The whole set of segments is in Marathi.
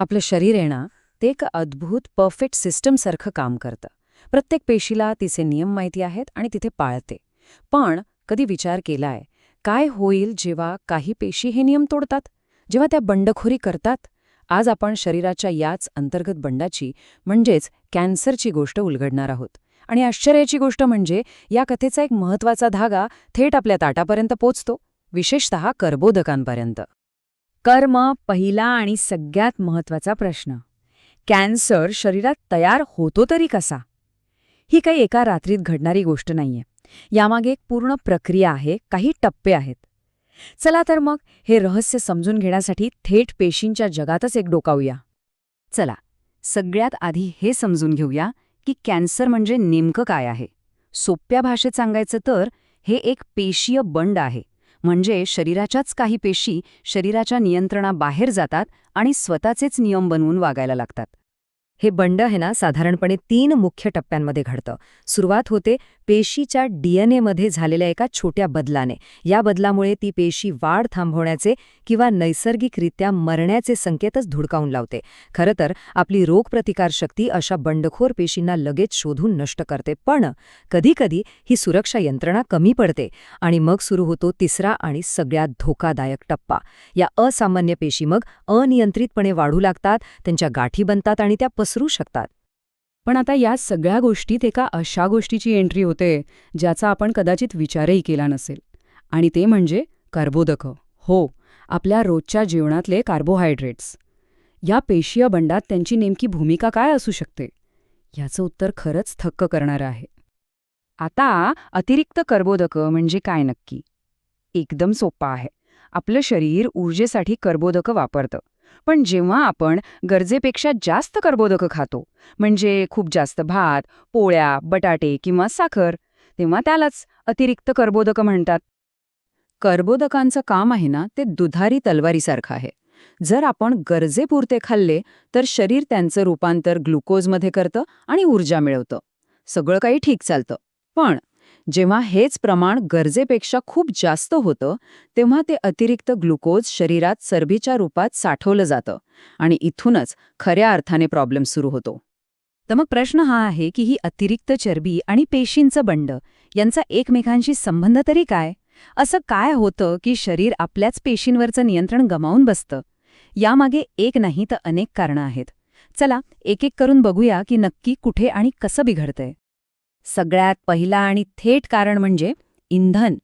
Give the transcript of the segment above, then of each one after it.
आपलं शरीर आहे ना ते एक अद्भुत परफेक्ट सिस्टमसारखं काम करतं. प्रत्येक पेशीला तिचे नियम माहिती आहेत आणि तिथे पाळते. पण कधी विचार केलाय काय होईल जेव्हा काही पेशी हे नियम तोडतात? जेव्हा त्या बंडखोरी करतात? आज आपण शरीराच्या याच अंतर्गत बंडाची म्हणजेच कॅन्सरची गोष्ट उलगडणार आहोत. आणि आश्चर्याची गोष्ट म्हणजे या कथेचा एक महत्त्वाचा धागा थेट आपल्या ताटापर्यंत पोचतो विशेषतः कर्बोदकांपर्यंत कर्म पहिला आणि सगळ्यात महत्त्वाचा प्रश्न. कॅन्सर शरीरात तयार होतो तरी कसा? ही काही एका रात्रीत घडणारी गोष्ट नाहीये. यामागे एक पूर्ण प्रक्रिया आहे काही टप्पे आहेत. चला तर मग हे रहस्य समजून घेण्यासाठी थेट पेशींच्या जगातच एक डोकावूया. चला सगळ्यात आधी हे समजून घेऊया की कॅन्सर म्हणजे नेमकं काय आहे. सोप्या भाषेत सांगायचं तर हे एक पेशीय बंड आहे. म्हणजे शरीराच्याच काही पेशी शरीराच्या नियंत्रणाबाहेर जातात आणि स्वतःचेच नियम बनवून वागायला लागतात. हे बंड आहे ना साधारणपणे तीन मुख्य टप्प्यांमध्ये घडतं. सुरुवात होते पेशीच्या डीएनएमध्ये झालेल्या एका छोट्या बदलाने. या बदलामुळे ती पेशी वाढ थांबवण्याचे किंवा नैसर्गिकरित्या मरण्याचे संकेतच धुडकावून लावते. खरं तर आपली रोगप्रतिकारशक्ती अशा बंडखोर पेशींना लगेच शोधून नष्ट करते पण कधीकधी ही सुरक्षा यंत्रणा कमी पडते आणि मग सुरू होतो तिसरा आणि सगळ्यात धोकादायक टप्पा. या असामान्य पेशी मग अनियंत्रितपणे वाढू लागतात त्यांच्या गाठी बनतात आणि त्या पसरू शकतात. पण आता या सगळ्या गोष्टीत एका अशा गोष्टीची एंट्री होते ज्याचा आपण कदाचित विचारही केला नसेल. आणि ते म्हणजे कार्बोदकं. हो आपल्या रोजच्या जेवणातले कार्बोहायड्रेट्स. या पेशीय बंडात त्यांची नेमकी भूमिका काय असू शकते? याचं उत्तर खरंच थक्क करणारं आहे. आता अतिरिक्त कर्बोदकं म्हणजे काय नक्की? एकदम सोप्पा आहे. आपलं शरीर ऊर्जेसाठी कर्बोदकं वापरतं. पण जेव्हा आपण गरजेपेक्षा जास्त कर्बोदकं खातो म्हणजे खूप जास्त भात पोळ्या बटाटे किंवा साखर तेव्हा त्यालाच अतिरिक्त कर्बोदकं म्हणतात. कर्बोदकांचं काम आहे ना ते दुधारी तलवारीसारखं आहे. जर आपण गरजेपुरते खाल्ले तर शरीर त्यांचं रूपांतर ग्लुकोजमध्ये करतं आणि ऊर्जा मिळवतं. सगळं काही ठीक चालतं. पण जेव्हा हेच प्रमाण गरजेपेक्षा खूप जास्त होतं तेव्हा ते अतिरिक्त ग्लुकोज शरीरात चरबीच्या रूपात साठवलं जातं आणि इथूनच खऱ्या अर्थाने प्रॉब्लेम सुरू होतो. तर मग प्रश्न हा आहे की ही अतिरिक्त चरबी आणि पेशींचं बंड यांचा एकमेकांशी संबंध तरी काय? असं काय होतं की शरीर आपल्याच पेशींवरचं नियंत्रण गमावून बसतं? यामागे एक नाही तर अनेक कारणं आहेत. चला एक एक करून बघूया की नक्की कुठे आणि कसं बिघडतंय. सगळ्यात पहिला आणि थेट कारण म्हणजे इंधन.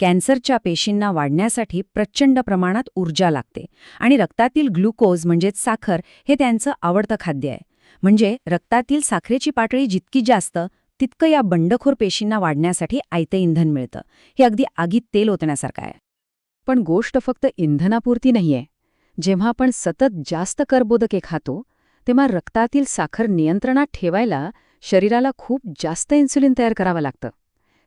कॅन्सरच्या पेशींना वाढण्यासाठी प्रचंड प्रमाणात ऊर्जा लागते आणि रक्तातील ग्लुकोज म्हणजेच साखर हे त्यांचं आवडतं खाद्य आहे. म्हणजे रक्तातील साखरेची पातळी जितकी जास्त तितकं या बंडखोर पेशींना वाढण्यासाठी आयते इंधन मिळतं. हे अगदी आगीत तेल ओतण्यासारखं आहे. पण गोष्ट फक्त इंधनापुरती नाहीये. जेव्हा आपण सतत जास्त कर्बोदके खातो तेव्हा रक्तातील साखर नियंत्रणात ठेवायला शरीराला खूप जास्त इन्सुलिन तयार करावं लागतं.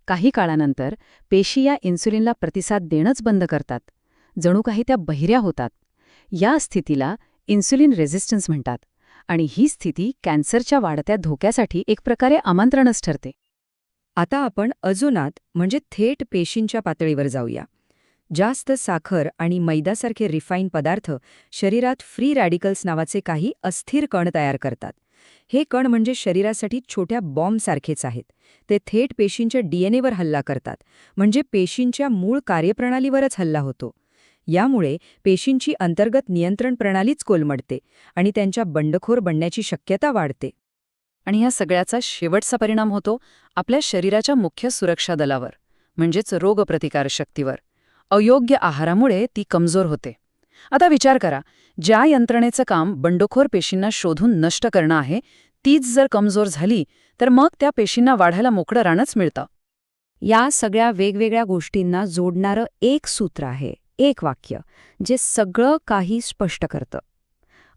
काही काळानंतर पेशी या इन्सुलिनला प्रतिसाद देणंच बंद करतात. जणू काही त्या बहिऱ्या होतात. या स्थितीला इन्सुलिन रेझिस्टन्स म्हणतात आणि ही स्थिती कॅन्सरच्या वाढत्या धोक्यासाठी एक प्रकारे आमंत्रणच ठरते. आता आपण अजूनात म्हणजे थेट पेशींच्या पातळीवर जाऊया. जास्त साखर आणि मैदासारखे रिफाईन पदार्थ शरीरात फ्री रॅडिकल्स नावाचे काही अस्थिर कण तयार करतात. हे कण म्हणजे शरीरासाठी छोट्या बॉम्बसारखेच आहेत. ते थेट पेशींच्या डीएनएवर हल्ला करतात म्हणजे पेशींच्या मूळ कार्यप्रणालीवरच हल्ला होतो. यामुळे पेशींची अंतर्गत नियंत्रण प्रणालीच कोलमडते आणि त्यांच्या बंडखोर बनण्याची शक्यता वाढते. आणि ह्या सगळ्याचा शेवटचा परिणाम होतो आपल्या शरीराच्या मुख्य सुरक्षा दलावर म्हणजेच रोगप्रतिकारशक्तीवर. अयोग्य आहारामुळे ती कमजोर होते. आता विचार करा ज्या यंत्रणेचं काम बंडखोर पेशींना शोधून नष्ट करणं आहे तीच जर कमजोर झाली तर मग त्या पेशींना वाढायला मोकळं रानच मिळतं. या सगळ्या वेगवेगळ्या गोष्टींना जोडणारं एक सूत्र आहे एक वाक्य जे सगळं काही स्पष्ट करतं.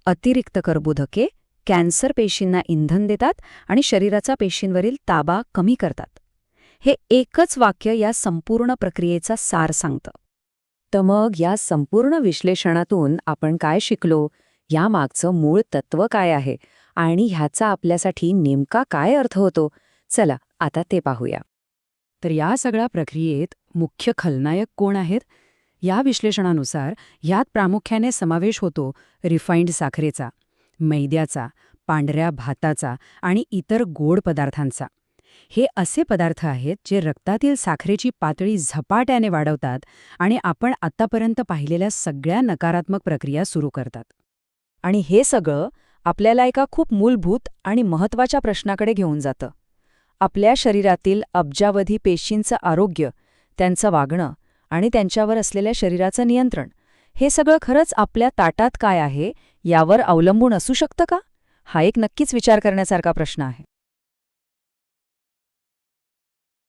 अतिरिक्त कर्बोधके कॅन्सर पेशींना इंधन देतात आणि शरीराचा पेशींवरील ताबा कमी करतात. हे एकच वाक्य या संपूर्ण प्रक्रियेचा सार सांगतं. तर मग या संपूर्ण विश्लेषणातून आपण काय शिकलो? यामागचं मूळ तत्व काय आहे? आणि ह्याचा आपल्यासाठी नेमका काय अर्थ होतो? चला आता ते पाहूया. तर या सगळ्या प्रक्रियेत मुख्य खलनायक कोण आहेत? या विश्लेषणानुसार यात प्रामुख्याने समावेश होतो रिफाईंड साखरेचा मैद्याचा पांढऱ्या भाताचा आणि इतर गोड पदार्थांचा. हे असे पदार्थ आहेत जे रक्तातील साखरेची पातळी झपाट्याने वाढवतात आणि आपण आत्तापर्यंत पाहिलेल्या सगळ्या नकारात्मक प्रक्रिया सुरू करतात. आणि हे सगळं आपल्याला एका खूप मूलभूत आणि महत्त्वाच्या प्रश्नाकडे घेऊन जातं. आपल्या शरीरातील अब्जावधी पेशींचं आरोग्य त्यांचं वागणं आणि त्यांच्यावर असलेल्या शरीराचं नियंत्रण हे सगळं खरंच आपल्या ताटात काय आहे यावर अवलंबून असू शकतं का? हा एक नक्कीच विचार करण्यासारखा प्रश्न आहे.